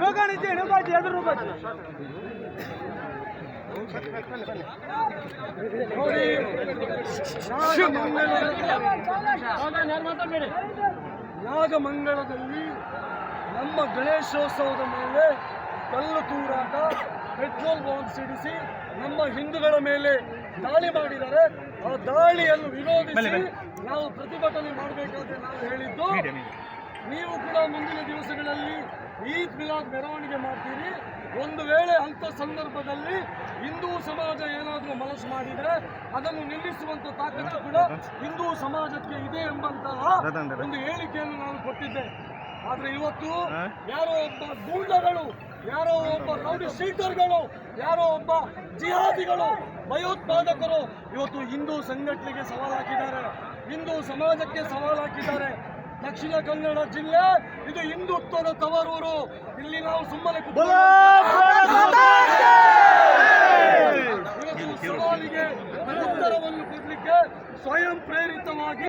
ನೂಕಾಣಿದ್ದೆ ನೂಕಾಜಿ ಎದುರು ನೂಕಾಜಿ ನೋಡಿ ನಾಗಮಂಗಲದಲ್ಲಿ ನಮ್ಮ ಗಣೇಶೋತ್ಸವದ ಮೇಲೆ ಕಲ್ಲು ತೂರಾಟ ಪೆಟ್ರೋಲ್ ಬಾಂಬ್ ಸಿಡಿಸಿ ನಮ್ಮ ಹಿಂದೂಗಳ ಮೇಲೆ ದಾಳಿ ಮಾಡಿದರೆ ಆ ದಾಳಿಯನ್ನು ವಿರೋಧಿಸಿ ನಾವು ಪ್ರತಿಭಟನೆ ಮಾಡಬೇಕಾದ್ರೆ ನಾವು ಹೇಳಿದ್ದು ನೀವು ಕೂಡ ಮುಂದಿನ ದಿವಸಗಳಲ್ಲಿ ಈದ್ ಮಿಲಾದ್ ಮೆರವಣಿಗೆ ಮಾಡ್ತೀರಿ. ಒಂದು ವೇಳೆ ಅಂಥ ಸಂದರ್ಭದಲ್ಲಿ ಹಿಂದೂ ಸಮಾಜ ಏನಾದರೂ ಮನಸ್ಸು ಮಾಡಿದರೆ ಅದನ್ನು ನಿಲ್ಲಿಸುವಂಥ ತಾಕತ್ತು ಕೂಡ ಹಿಂದೂ. ಸಮಾಜಕ್ಕೆ ಇದೆ ಎಂಬಂತಹ ಒಂದು ಹೇಳಿಕೆಯನ್ನು ನಾನು ಕೊಟ್ಟಿದ್ದೆ. ಆದರೆ ಇವತ್ತು ಯಾರೋ ಒಬ್ಬ ಗೂಂಡಗಳು ಯಾರೋ ಒಬ್ಬ ರೌಡಿ ಶೀಟರ್ಗಳು ಯಾರೋ ಒಬ್ಬ ಜಿಹಾದಿಗಳು, ಭಯೋತ್ಪಾದಕರು ಇವತ್ತು ಹಿಂದೂ ಸಂಘಟನೆಗೆ ಸವಾಲು ಹಾಕಿದ್ದಾರೆ. ಹಿಂದೂ ಸಮಾಜಕ್ಕೆ ಸವಾಲು ಹಾಕಿದ್ದಾರೆ. ದಕ್ಷಿಣ ಕನ್ನಡ ಜಿಲ್ಲೆ, ಇದು ಹಿಂದುತ್ವದ ತವರೂರು. ಇಲ್ಲಿ ನಾವು ಸುಮ್ಮನೆ ಸವಾಲಿಗೆ ಉತ್ತರವನ್ನು ಕೊಡ್ಲಿಕ್ಕೆ ಸ್ವಯಂ ಪ್ರೇರಿತವಾಗಿ